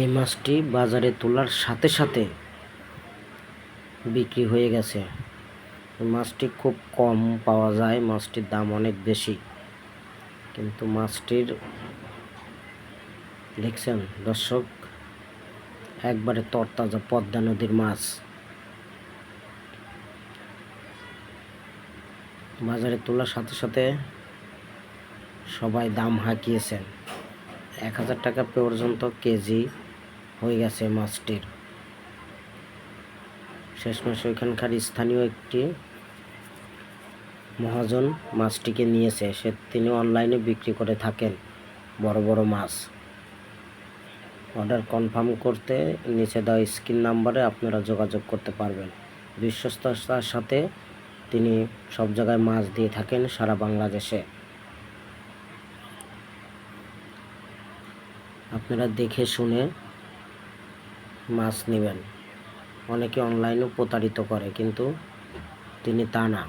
এই মাছটি বাজারে তোলার সাথে সাথে বিক্রি হয়ে গেছে। মাছটি খুব কম পাওয়া যায়, মাছটির দাম অনেক বেশি। কিন্তু মাছটির দেখছেন দর্শক, একবারে তরতাজা পদ্মা নদীর মাছ। বাজারে তোলার সাথে সাথে সবাই দাম হাঁকিয়েছেন। এক হাজার টাকা পর্যন্ত কেজি হয়ে গেছে মাছটির শেষমেশ ওইখানকার স্থানীয় একটি মহাজন মাছটিকে নিয়েছে। সে তিনি অনলাইনে বিক্রি করে থাকেন বড় বড় মাছ। অর্ডার কনফার্ম করতে নিচে দেওয়া স্ক্রিন নাম্বারে আপনারা যোগাযোগ করতে পারবেন। বিশ্বস্ততার সাথে তিনি সব জায়গায় মাছ দিয়ে থাকেন সারা বাংলাদেশে। আপনারা দেখে শুনে মাছ নেবেন। অনেকে অনলাইনেও প্রতারিত করে কিন্তু তিনি তা না।